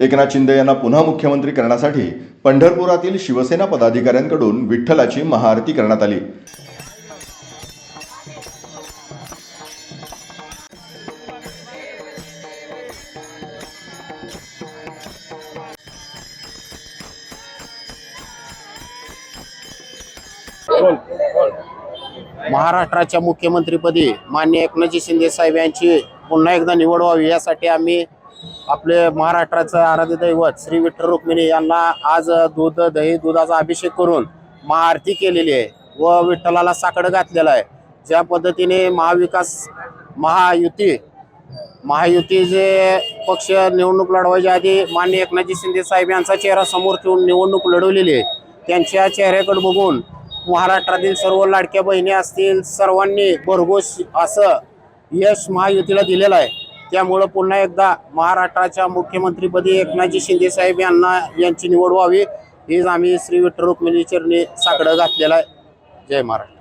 एकनाथ शिंदे यांना पुन्हा मुख्यमंत्री करण्यासाठी पंढरपुरातील शिवसेना पदाधिकाऱ्यांकडून विठ्ठलाची महाआरती करण्यात आली. महाराष्ट्राच्या मुख्यमंत्रीपदी मान्य एकनाथजी शिंदे साहेब यांची पुन्हा एकदा निवड व्हावी यासाठी आम्ही आपले महाराष्ट्राचं आराध्य दैवत श्री विठ्ठल रुक्मिणी यांना आज दूध दही दुधाचा अभिषेक करून महाआरती केलेली आहे व विठ्ठलाला साकडं घातलेलं आहे. ज्या पद्धतीने महाविकास महायुती महायुती जे पक्ष निवडणूक लढवायच्या आधी मान्य एकनाथजी शिंदे साहेब यांचा चेहरा समोर ठेवून निवडणूक लढवलेली आहे. त्यांच्या चेहऱ्याकडे बघून महाराष्ट्रातील सर्व लाडक्या बहिणी असतील सर्वांनी भरघोस असं यश महायुतीला दिलेलं आहे. त्यामुळं पुन्हा एकदा महाराष्ट्राच्या मुख्यमंत्रीपदी एकनाथजी शिंदे साहेब यांना यांची निवड व्हावी. हीच आम्ही श्री विठ्ठल रुक्मिणी चरणी साकडं घातलेलं आहे. जय महाराष्ट्र.